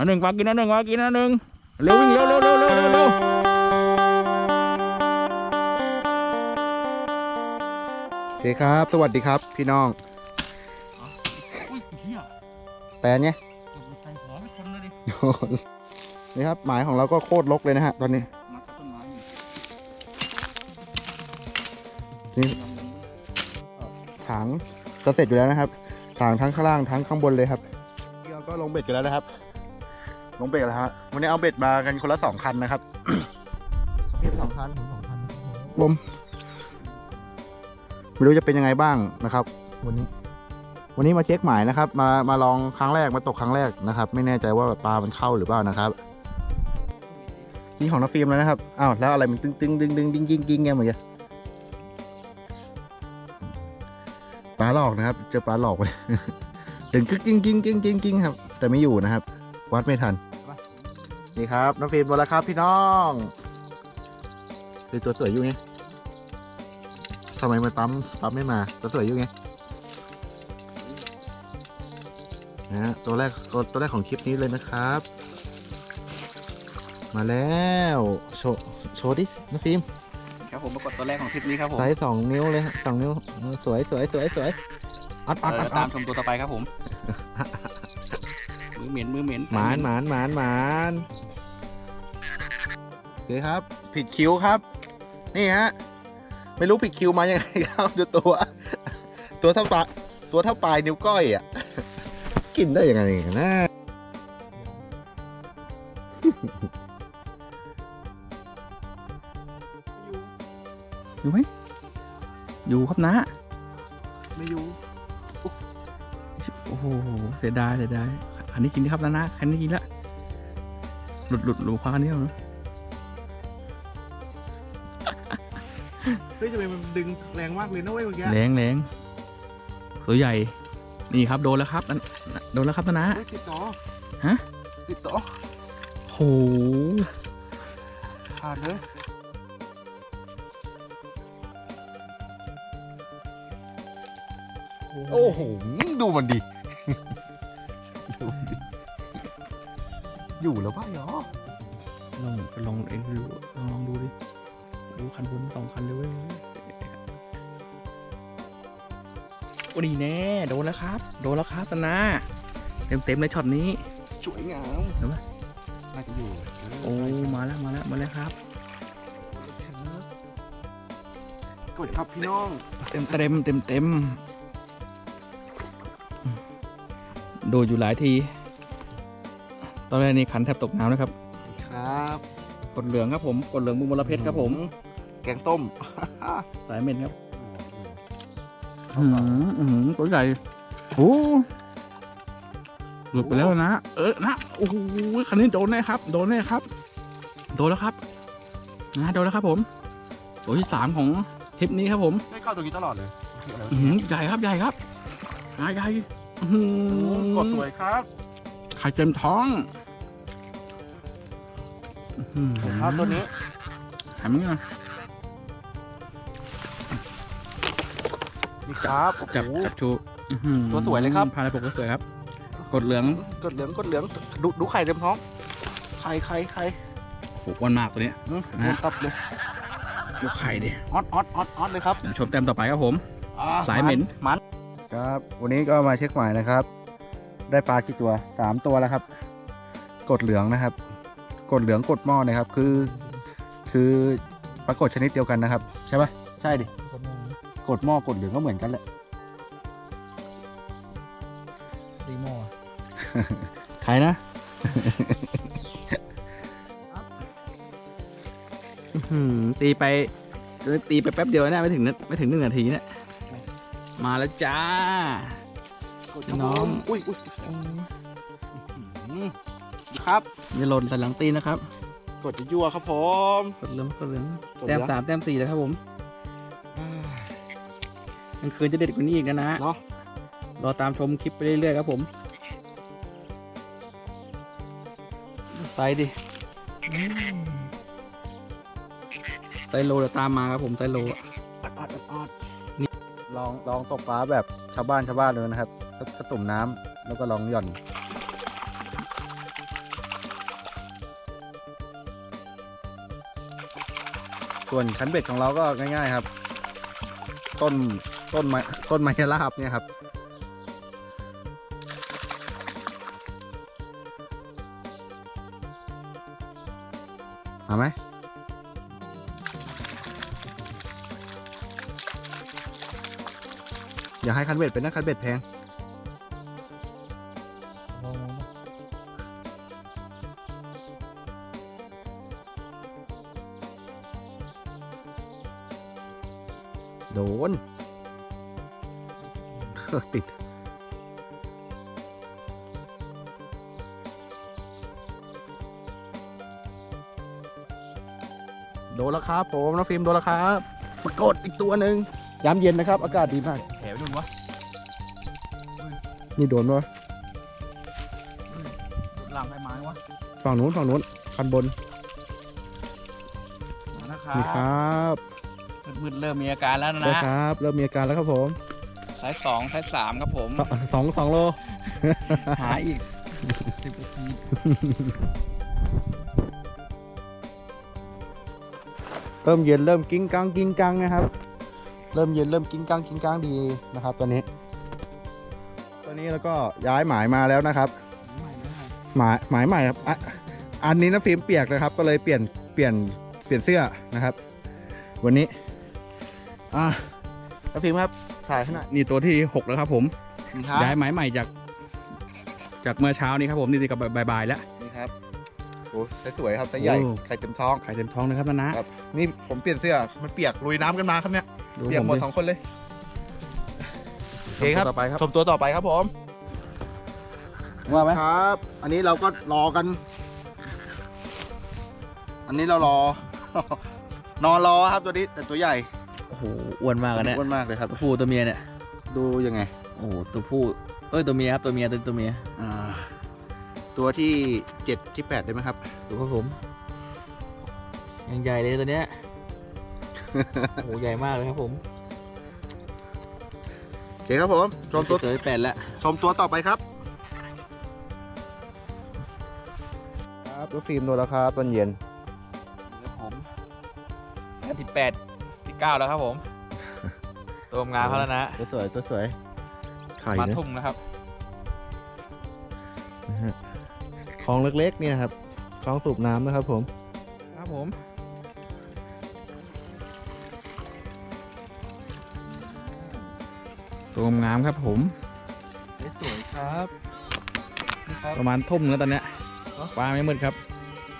อันหนึ่งปลากินอันหนึ่งปลากินอันหนึ่งเร็ววิ่งเร็วเร็วเร็วเร็วเร็วเร็วโอเคครับ สวัสดีครับพี่น้อง อุ้ยเฮียแต่เนี่ยเกือบใส่หัวไม่คนเลยดินี่ครับหมายของเราก็โคตรลกเลยนะฮะตอนนี้ มาตัดต้นไม้อยู่นี่ถังจะเสร็จอยู่แล้วนะครับถังทั้งข้างล่างทั้งข้างบนเลยครับเราก็ลงเบ็ดกันแล้วนะครับ ลงเบ็ดแล้วฮะวันนี้เอาเบ็ดมากันคนละสองคันนะครับสองคันสองคันลมไม่รู้จะเป็นยังไงบ้างนะครับ วันนี้ วันนี้มาเช็คหมายนะครับ มามาลองครั้งแรกมาตกครั้งแรกนะครับ ไม่แน่ใจว่าปลามันเข้าหรือเปล่านะครับนี่ของน้าฟิล์มแล้วนะครับอ้าวแล้วอะไรมันตึงตึงดึงดึงดิ้งกิ้งกิ้งไงเหมือนกันปลาหลอกนะครับเจอปลาหลอกไปดึงกิ้งกิ้งกิ้งกิ้งกิ้งกิ้งครับ แต่ไม่อยู่นะครับ วัดไม่ทัน นี่ครับน้าฟิล์มหมดแล้วครับพี่น้องคือตัวสวยอยู่ไงทำไมมันปั๊มปั๊มไม่มาตัวสวยอยู่ไงนะฮะตัวแรกตัวตัวแรกของคลิปนี้เลยนะครับ มาแล้วโชว์โชว์ดิน้องฟิล์มครับผมปรากฏตัวแรกของทริปนี้ครับผมไซส์สองนิ้วเลยฮะสองนิ้วเออสวยสวยสวยสวยอัดอัดอัเราดตาอัมดชมตัวต่อไปครับผมมือเหม็นมือเหม็นหมานหมานหมานหมาน โอเคครับ ผิดคิวครับ นี่ฮะ ไม่รู้ผิดคิวมายังไงครับดูตัว ตัวเท่าปลาตัวเท่าปลายนิ้วก้อยอะ กินได้ยังไงกันนะอยู่ไหมอยู่ครับนะ ไม่อยู่ โอ้โห เสียดาย เสียดาย อันนี้กินดีครับนะนะคันนี้กินละ หลุดหลุดหลุดคว้าคันนี้เอาเนอะ เฮ้ยทำไมมันดึงแรงมากเลยนะเว้ยเมื่อกี้แรงแรงตัวใหญ่ นี่ครับโดนแล้วครับนั่นโดนแล้วครับนะนะเฮ้ยติดต่อฮะติดต่อโหขาดเลยโอ้โห ดูมันดิ ดูมันดิ อยู่แล้วป่ะเหรอลองไปลองเองดูลองลองดูดิ ดูคันบนสองคันเลยเว้ยโอ้ดีแน่ โดนแล้วครับ โดนแล้วครับนะนะเต็มเต็มๆเลยช็อตนี้สวยงามเห็นไหมน่าจะอยู่โอ้มาแล้วมาแล้วมาแล้วครับกดครับพี่น้อง เต็มเต็มเต็มเต็มโดนอยู่หลายที ตอนแรกนี่ขันแทบตกน้ำนะครับ ครับกดเหลืองครับผมกดเหลืองบุมลเพชรครับผมแกงต้ม สายเม็ดครับอือหืออือหือตัวใหญ่โอ้หลุดไปแล้วนะ เออนะโอ้โหคันนี้โดนแน่ครับ โดนแน่ครับ โดนแล้วครับ นะโดนแล้วครับ ผมตัวที่สามของทริปนี้ครับผมไม่เข้าตรงนี้ตลอดเลยอื้อหือใหญ่ครับใหญ่ครับใหญ่ใหญ่อื้อหือกดสวยครับไข่เต็มท้องอื้อหือครับตัวนี้หันมานี่ห น่อยนี่ครับจับโอ้โหจับชูอื้อหือตัวสวยเลยครับ พาราปกก็สวยครับ กดเหลืองกดเหลืองกดเหลืองดูดูไข่เต็มท้อง ไข่ไข่ไข่โอ้โหอ้วนมากตัวเนี้ย อืมนะ ตับเลยดูไข่ดิออดออดออดออดเลยครับเดี๋ยวชมแต้มต่อไปครับผม อ่สายเหม็น มัน ครับ วันนี้ก็มาเช็คหมายนะครับ ได้ปลากี่ตัวสามตัวแล้วครับ กดเหลืองนะครับ กดเหลืองกดหม้อนะครับ คือ คือปรากฏชนิดเดียวกันนะครับ ใช่ปะใช่ดิ กดหม้อกดเหลืองก็เหมือนกันแหละตีโม่ใครนะอื้อหือตีไปตีไปแป๊บเดียวนะไม่ถึงนะไม่ถึงหนึ่งนาทีเนี่ยมาแล้วจ้าน้องอุ้ยอุ้ยอืมครับอย่าหล่นใส่หลังตีนนะครับ กดยั่วๆครับผม กดเหลืองกดเหลืองกดเหลืแต้องมสามแต้มสี่แล้วครับผม กลางคืนจะเด็ดกว่านี้อีกนะนะเนาะรอตามชมคลิปไปเรื่อยๆครับผมไซดิไซโลเดี๋ยวตามมาครับผมไซโลนี่ลองลองตกปลาแบบชาวบ้านชาวบ้านเลยนะครับกระตุ่มน้ำแล้วก็ลองหย่อนส่วนขันเบ็ดของเราก็ง่าย ๆ ครับ ต้น ต้นไม้ต้นไม้ลาบเนี่ยครับ เอาไหมอย่าให้คันเบ็ดเป็นนะคันเบ็ดแพงโดน ติด โดนแล้วครับผมน้องฟิล์มโดนแล้วครับปรากฏอีกตัวหนึ่งยามเย็นนะครับ อากาศดีมากแถวนู่นวะนี่โดนปะหลังไอ้ไม้วะฝั่งนู้นฝั่งนู้นคันบนมานะคนี่ครับรับมืดๆเริ่มมีอาการแล้วได้นะครับ เริ่มมีอาการแล้วครับผม สายสองสายสามครับผม สองสองโล หาอีกสิบนาทีเริ่มเย็นเริ่มกิ้งกังกิ้งกังนะครับ เริ่มเย็นเริ่มกิ้งกังกิ้งกังดีนะครับ ตอนนี้ ตอนนี้แล้วก็ย้ายหมายมาแล้วนะครับ หมายหมายใหม่ครับอะอันนี้นะฟิล์มเปียกนะครับ ก็เลยเปลี่ยนเปลี่ยนเปลี่ยนเสื้อนะครับ วันนี้ อะนะฟิล์มครับ ถ่ายขนาดนี่ตัวที่หกแล้วครับ ผมนี้ครับย้ายไม้ใหม่จาก จากเมื่อเช้านี้ครับผมนี่กับบ่ายๆแล้ว นี่ครับโอ้ไซส์สวยครับไซส์ใหญ่โอ้ ไข่เต็มท้อง ไข่เต็มท้องเลยครับนะนะ ครับ นี่ผมเปลี่ยนเสื้อมันเปียกลุยน้ำกันมาครับเนี่ยดูเปียกผมหมดดิสองคนเลย โอเคครับ ต่อไปครับชมตัวต่อไปครับผมว่าไหมครับ อันนี้เราก็รอกัน อันนี้เรารอ นอนรอครับตัวนี้แต่ตัวใหญ่ โอ้โหอ้วนมากอะเนี่ยอ้วนมากเลยครับ ตัวผู้ตัวเมียเนี่ยดูยังไง โอ้โหตัวผู้เอ้ยตัวเมียครับตัวเมียตัวตัวเมียอ่า ตัวที่เจ็ดที่แปดได้ไหมครับ ดูครับผมยังใหญ่เลยตัวเนี้ย โอ้โหใหญ่มากเลยครับผมโอเคครับผม ชมตัวตัวที่แปดแล้วชมตัวต่อไปครับ ครับรถฟิล์มโดนแล้วครับตอนเย็น ครับผมอันที่แปด ที่เก้าแล้วครับผมตัวงามเขาแล้วนะตัวสวยตัวสวยไข่มานะทุ่งนะครับคลองเล็กๆเนี่ยครับคลองสูบน้ำนะครับผม ครับผมตัวงามครับผมสวยครับนี่ครับประมาณทุ่มแล้วตอนเนี้ยเนอะปลาไม่มืดครับ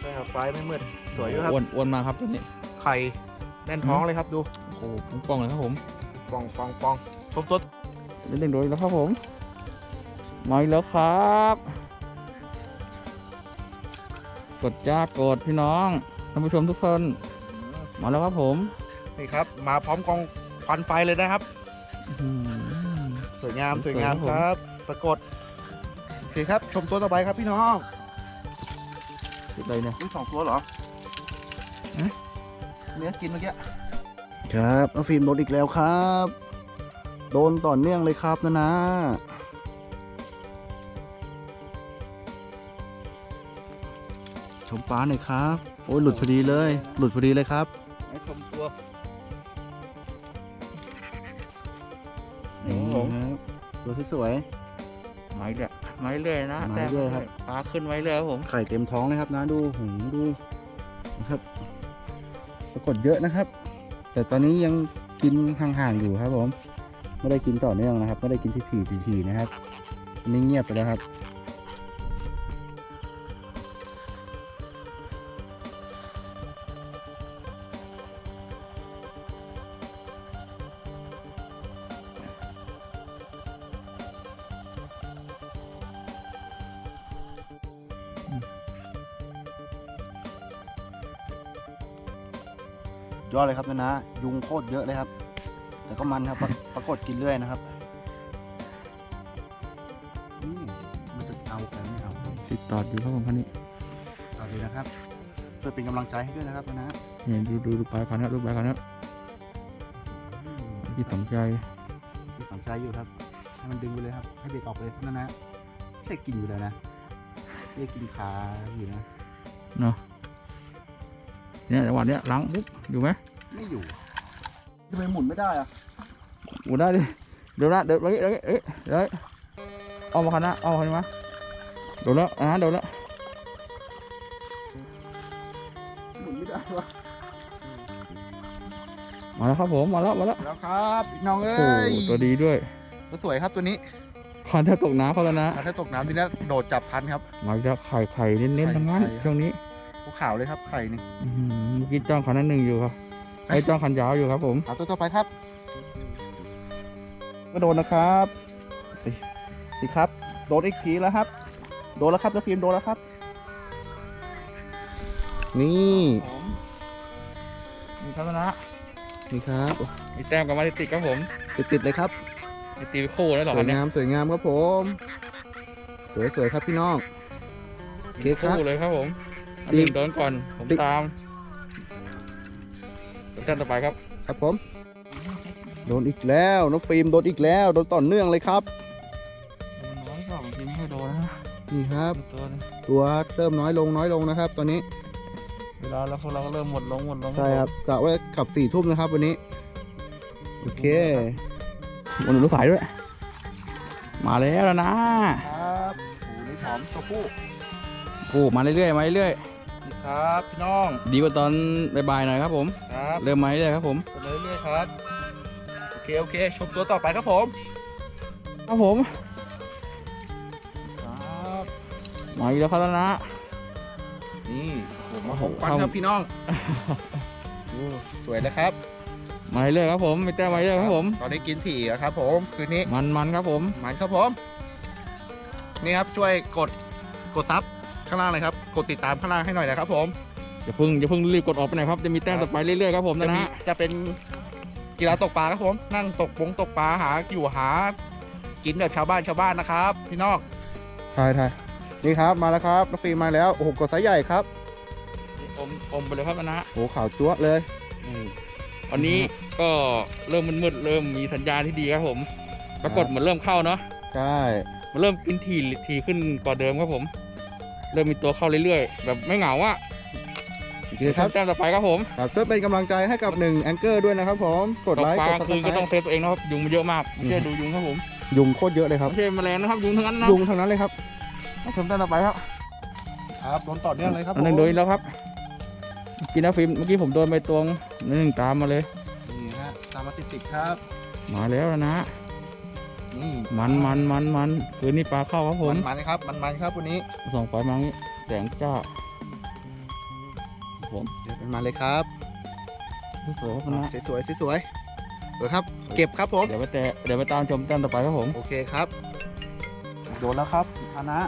ใช่ครับไฟไม่มืดสวยด้วยครับอ้วนอ้วนมากครับตัวนี้ไข่ แน่นท้องเลยครับดูโอ้โหป่องๆเลยครับผมปองปองปองชมตัวเล่นๆโดยแล้วครับผมมาอีกแล้วครับ กดจ้ากดพี่น้องท่านผู้ชมทุกคนมาแล้วครับผมนี่ครับ มาพร้อมกองควันไฟเลยนะครับอื้อหือสวยงามสสววยยครังาบมผมครับปรากฏโอเคครับชมตัวต่อไปครับพี่น้องติดอะไรเนี่ยนี่สองตัวเหรอฮะ เนื้อกินเมื่อกี้ครับน้องฟิล์มโดนอีกแล้วครับ โดนต่อเนื่องเลยครับนะนะชมปลาหน่อยครับ โอ้ยหลุดพอดีเลย หลุดพอดีเลยครับให้ชมตัวนี่ครับตัวสวยไม้เรื่อยไม้เรื่อยนะไม้เรื่อยครับปลาขึ้นไว้เรื่อยครับผมๆไข่เต็มท้องเลยครับนะดูหูดูนะครับปรากฏเยอะนะครับ แต่ตอนนี้ยังกินห่างๆอยู่ครับผม ไม่ได้กินต่อเนื่องนะครับ ไม่ได้กินทีๆทีๆนะครับอันนี้เงียบไปแล้วครับ อดเลยครับนะนะยุงโคตรเยอะเลยครับ แต่ก็มันครับปรปรากฏกินเรื่อยนะครับนี่มันจะเอาแต่ไม่เอาติดต่ออยู่ครับผมคันนี้เอาเลยนะครับช่วยเป็นกำลังใจให้ด้วยนะครับนะนะนี่ดูดูดูปลายพันธุ์ครับดูปลายพันธุ์ครับอืมที่สนใจมีสนใจอยู่ครับให้มันดึงไปเลยครับ ให้เด็กออกเลยนะนะไม่ได้กินอยู่แล้วนะไม่ได้กินขาอยู่นะเนาะ เนี่ยจังหวะเนี้ยหลังปุ๊บอยู่ไหมไม่อยู่ทำไมหมุนไม่ได้อะหมุนได้ดิเดี๋ยวนะเดี๋ยวเดี๋ยวเดี๋ยวเอ้ยเดี๋ยวเอามาคันนะเอามาคันนี้มาโดนแล้วอ่าโดนแล้วหมุนไม่ได้วะมาแล้วครับผมมาแล้วมาแล้วแล้วครับพี่น้องเอ้โอ้ยตัวดีด้วยตัวสวยครับตัวนี้คันถ้าตกน้ำเขาแล้วนะถ้าตกน้ำทีนี้โดดจับพันครับมาจะไข่ไข่เน้นๆทั้งนั้นไข่ไข่ช่วงนี้ ภูเขาเลยครับไข่นี่อื้อหือเมื่อกี้จ้องคันนั้นหนึ่งอยู่ครับไอ้จ้องคันยาวอยู่ครับผม เอาตัวต่อไปครับ ก็โดนนะครับสิสิครับ โดนอีกทีแล้วครับ โดนแล้วครับน้าฟิล์มโดนแล้วครับ นี่ผมมีทัศนะนี่ครับมีแต้มกับมาติดครับผมติดติดๆเลยครับ มีตีคู่แล้วหรอสคัวยนเนี้ยงามสวยงามครับผม สวยสวยครับพี่น้อง โอเคครับ คู่เลยครับผม อันดีหนึ่งโดนก่อน ผมดีตามแต้มต่อไปครับ ครับผม โดนอีกแล้วน้องฟิล์มโดนอีกแล้ว โดนต่อเนื่องเลยครับน้อยก็บางทีไม่ค่อยโดนนะนี่ครับตัวนึงตัวเริ่มน้อยลงน้อยลงนะครับ ตอนนี้ เวลาแล้วพวกเราก็เริ่มหมดลงหมดลงใช่ครับกะว่าขับสี่ทุ่มนะครับวันนี้ โอเควันนี้ลูกสายด้วย มาแล้วนะครับโอ้นี่หอมตัวผู้โอ้มาเรื่อยๆมาเรื่อยนี่ ครับพี่น้องๆดีกว่าตอนบ่ายๆหน่อยครับผม ครับเริ่มมาเรื่อยๆครับผมไปเรื่อยๆครับ โอเคโอเค ชมตัวต่อไปครับผม ครับผมครับมาอีกแล้วครับนะ นี่ผมมาหกครัฟับนครับพี่น้องโอ้สวยนะครับ มาเรื่อยๆครับผมมีแต้มมาเรื่อยๆครับผม ตอนนี้กินถี่อะครับ ผมคืนนี้มันๆครับผมมันครับผม นี่ครับช่วยกดกดซับข้างล่างเลยครับ กดติดตามข้างล่างให้หน่อยนะครับผมอย่าเพิ่งอย่าเพิ่งรีบกดออกไปไหนครับจะมีแต้มต่อไปเรื่อยๆครับผมจะนะมีฮะจะเป็นกีฬาตกปลาครับผมนั่งตกปงตกปลาหาอยู่หา กินแบบชาวบ้านชาวบ้านนะครับพี่น้องถ่ายถ่ายนี่ครับมาแล้วครับน้องฟิล์มมาแล้วโอ้โหกดไซส์ใหญ่ครับอมอมไปเลยครับนะโอ้โหขาวจั๊วะเลย วันนี้ก็เริ่มมืดๆเริ่มมีสัญญาณที่ดีครับผมปรากฏเหมือนเริ่มเข้าเนาะใช่มันเริ่มกินทีทีขึ้นกว่าเดิมครับผม เริ่มมีตัวเข้าเรื่อยๆ แบบไม่เหงาอะโอเคครับแต้มต่อไปครับผมครับช่วยเป็นกำลังใจให้กับหนึ่งแองเกอร์ด้วยนะครับผมกดตกไลค์ปลากดลางคืนก็ต้องเซฟตัวเองนะครับยุงมันเยอะมากไม่ใช่ดูยุงครับผมยุงโคตรเยอะเลยครับไม่ใช่แมลงนะครับยุงทั้งนั้นนะยุงทั้งนั้นเลยครับเอาชมแต้มต่อไปครับครับโดนต่อเนื่องเลยครับอันหนึ่งโดนอีกแล้วครับกินนะฟิล์มเมื่อกี้ผมโดนไปตวงหนึ่งตามมาเลย นี่ฮะตามมาติดติดๆครับ มาแล้วนะนี่ มันมันมันมันคืนนี้ปลาเข้าครับผมมันมันครับ มันมันครับวันนี้ส่องไฟมางี้แสงจ้าเดี๋ยวมันมาเลยครับสวยๆครับนะสวยสวยสวยสวยสวยครับ เก็บครับผมเดี๋ยวไปแต่เดี๋ยวไปตามชมแต้มต่อไปครับผมโอเคครับโดนแล้วครับอานะ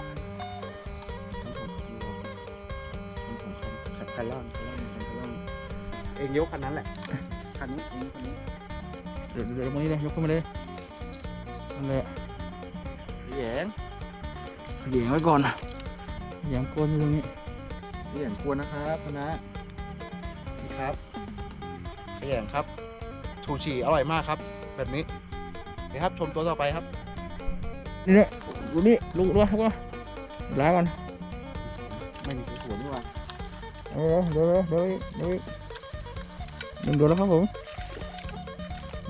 คันล่างคันล่างคันล่างเองยกคันนั้นแหละคันนี้เองคันนี้เดี๋ยวเดี๋ยวตรงนี้เลยยกขึ้นมาเลย นั่นแหละแหยงเหยียงไว้ก่อนเหยียงโกนอยู่ตรงนี้แหยงควรนะครับคณะนี่ครับแหยงครับ ชูชีอร่อยมากครับ แบบนี้นี่ครับชมตัวต่อไปครับนี่เนี่ยดูนี่ลุกด้วยลุกด้วยล้างก่อนไม่มีหัวนี่หว่าเออเดี๋ยวเดี๋ยวเดี๋ยวเดี๋ยวเดี๋ยวแล้วครับผม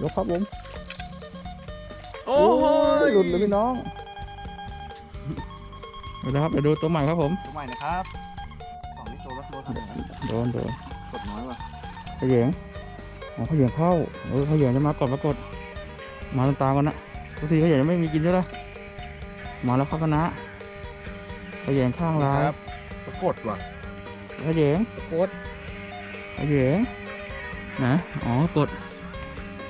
ยกครับผมโอ้ หลุดเลยพี่น้องเดี๋ยวนะครับเดี๋ยวดูตัวใหม่ครับผม ตัวใหม่นะครับสองนี่ตัวละตัวเท่าไหร่นะโดนโดนกดน้อยว่ะขยงอ๋อขยงเข้าเออขยงจะมาก่อนปรากฏมาตามๆกันนะทุกทีขยงจะไม่มีกินใช่ไหมมาแล้วครับคณะขยงข้างลายครับปรากฏว่ะขยงปรากฏขยงนะอ๋อกด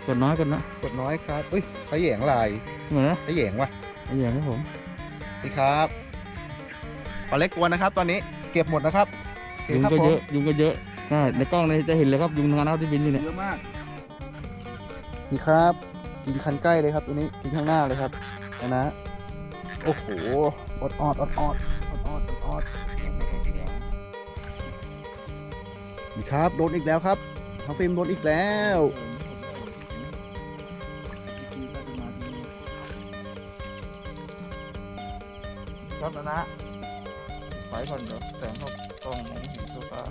กดน้อยกดนะกดน้อยครับเอ้ยขยงลาย เหมือนนะขยงว่ะขยงครับผมนี่ครับปลาเล็กกวนนะครับ ตอนนี้เก็บหมดนะครับโอเคยุงครับก็ผมเยอะยุงก็เยอะใช่ในกล้องเนี่ยจะเห็นเลยครับยุงทางนั้นที่บินอยู่เนี่ยเยอะมาก นี่ครับกินคันใกล้เลยครับตัวนี้กินข้างหน้าเลยครับนะนะโอ้โหอดออดอดออดอดออดอดออดนี่ครับโดนอีกแล้วครับน้องฟิล์มโดนอีกแล้ว ครับนะนะไปก่อนเดี๋ยวแสงเข้ากล้องมองไม่เห็นตัวปลา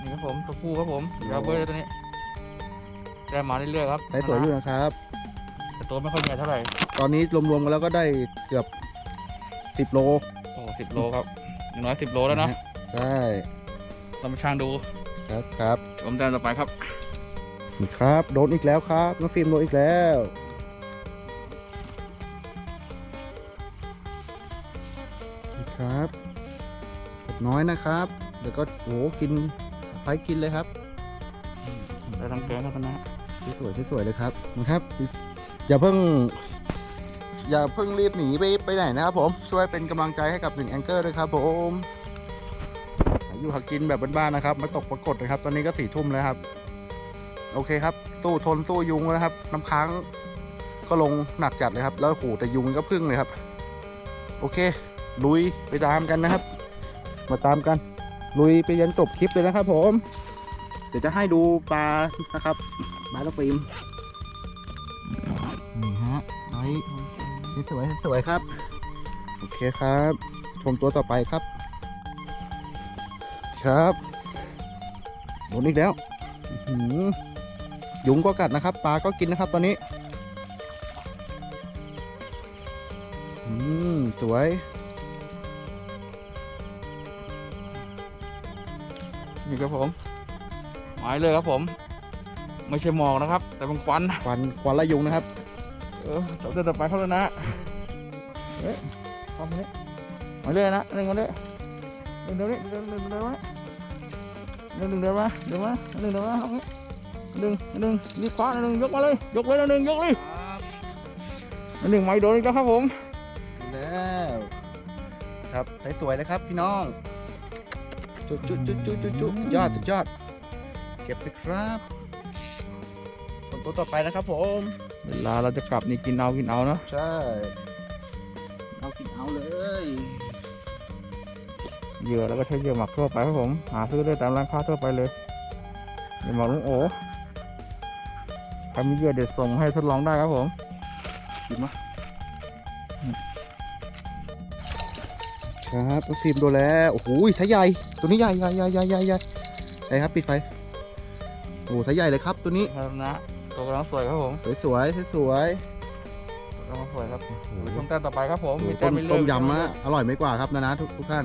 นี่ครับผมตัวผู้ครับผมยาวเบอร์เลยตัวนี้ได้มาเรื่อยๆครับใช้สวยอยู่นะครับแต่ตัวไม่ค่อยใหญ่เท่าไหร่ ตอนนี้รวมๆกันแล้วก็ได้เกือบสิบโลโอ้สิบโลครับอย่างน้อยสิบโลแล้วนะใช่เรามาช่างดูครับครับลมแดนต่อไปครับนี่ครับ โดนอีกแล้วครับน้องฟิล์มโดนอีกแล้ว นี่ครับกดน้อยนะครับเดี๋ยวก็โอ้โหกินไปกินเลยครับได้ทั้งแกงครับนะสวยๆสวยๆเลยครับนะครับ อย่าเพิ่ง อย่าเพิ่งรีบหนีไปไปไหนนะครับผมช่วยเป็นกำลังใจให้กับหนึ่งแองเกอร์ด้วยครับผมหาอยู่หากินแบบบ้านๆนะครับไม่ตกปรากฏนะครับ ตอนนี้ก็สี่ทุ่มแล้วครับ โอเคครับ สู้ทนสู้ยุงนะครับ น้ำค้างก็ลงหนักจัดเลยครับ แล้วโหแต่ยุงก็พึ่งเลยครับ โอเค ลุยไปตามกันนะครับ มาตามกัน ลุยไปยันจบคลิปเลยนะครับ ผม เดี๋ยวจะให้ดูปลานะครับปลาลูกฟิล์มนี่ฮะไว้สวยสวยครับ โอเคครับชมตัวต่อไปครับ ครับโดนอีกแล้วหือยุงก็กัดนะครับ ปลาก็กินนะครับ ตอนนี้ อืม สวย นี่ครับผมหมายเลยครับผม ไม่ใช่หมอกนะครับ แต่เป็นควันควันควันละยุงนะครับ เออเราเดินต่อไปครับแล้วนะเฮ้ยทำนี้มาเลยนะหนึ่งมาเลยหนึ่งเดินนี่เดินเดินเดินมาหนึ่งหนึ่งเดินมาเดินมาหนึ่งเดินมาเอางี้หนึ่งหนึ่งนี่คว้าหนึ่งยกมาเลยยกเลยหนึ่งยกเลยหนึ่งไม่โดนอีกแล้วครับผมแล้วครับสวยๆเลยครับพี่น้อง จุจุจุจุจุจุยอดสุดยอด เก็บเลยครับส่วนตัวต่อไปนะครับผม เวลาเราจะกลับนี่กินเอากินเอาเนาะใช่ เอากินเอาเลยเหยื่อแล้วก็ใช้เหยื่อหมักทั่วไปครับผม หาซื้อได้ตามร้านค้าทั่วไปเลยเหยื่อหมักลุงโอใครมีเหยื่อเด็ดส่งให้ทดลองได้ครับผมกินมะ ครับต้องฟิล์มตัวแล้วโอ้โหไซส์ใหญ่ตัวนี้ใหญ่ใหญ่ใหญ่ใหญ่ใหญ่ใหญ่ใช่ครับปิดไฟโอ้โหไซส์ใหญ่เลยครับตัวนี้ครับนะตัวกำลังสวยครับผมสวยสวยสวยตัวกำลังสวยครับๆโอ้โหไปชมแต้มต่อไปครับผมโอ้โหมีแต้ต้มมไม่เลืต้อกมยำอะอร่อยไม่กว่าครับนะนะทุกทุกท่าน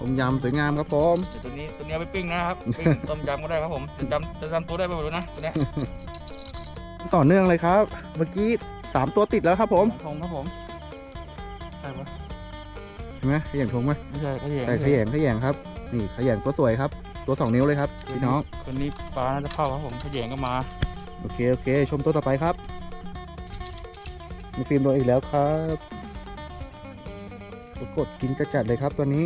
ต้มยำสวยงามครับผมตัวนี้ตัวนี้เอาไปปิ้งนะครับปิ้งต้มยำก็ได้ครับผมจะจำจะจำตัวได้ไหมไม่รู้นะตัวเนี้ยต่อเนื่องเลยครับ เมื่อกี้สามตัวติดแล้วครับผมทงครับผมใช่ปะ เห็นไหมขยันทงไหมไม่ใช่ขยงใช่ขยันขยันครับ นี่ขยันตัวสวยครับ ตัวสองนิ้วเลยครับพี่น้องคนนี้ปลาน่าจะเข้าครับผมขยงก็มา โอเคโอเค ชมตัวต่อไปครับมีฟิล์มโดนอีกแล้วครับปรากฏกินกระจัดเลยครับตัวนี้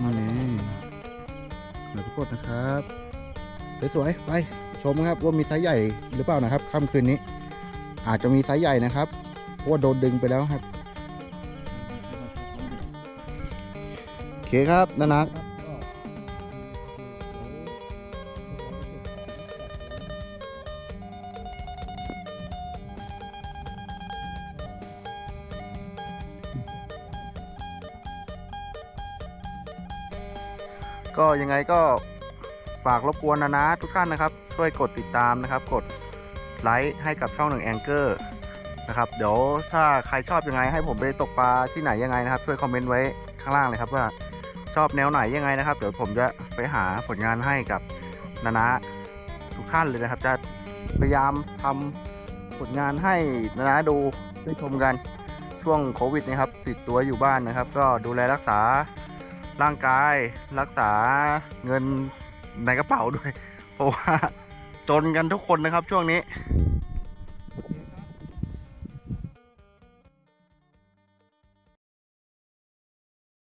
นี่แน่เหลือปรากฏนะครับ สวยๆไปชมครับว่ามีไซส์ใหญ่หรือเปล่านะครับค่ำคืนนี้ อาจจะมีไซส์ใหญ่นะครับเพราะว่าโดนดึงไปแล้วครับโอเคครับนานักก็ยังไงก็ฝากรบกวนนะนะทุกท่านนะครับ ช่วยกดติดตามนะครับ กด ไลค์ให้กับช่องหนึ่งแองเกอร์นะครับเดี๋ยวถ้าใครชอบยังไง ให้ผมไปตกปลาที่ไหนยังไงนะครับ ช่วยคอมเมนต์ไว้ข้างล่างเลยครับว่าชอบแนวไหนยังไงนะครับ เดี๋ยวผมจะไปหาผลงานให้กับนานะทุกท่านเลยนะครับ จะพยายามทำผลงานให้นานะดูได้ชมกันช่วงโควิดนะครับติดตัวอยู่บ้านนะครับ ก็ดูแลรักษาร่างกายรักษาเงินในกระเป๋าด้วย เพราะว่า จนกันทุกคนนะครับช่วงนี้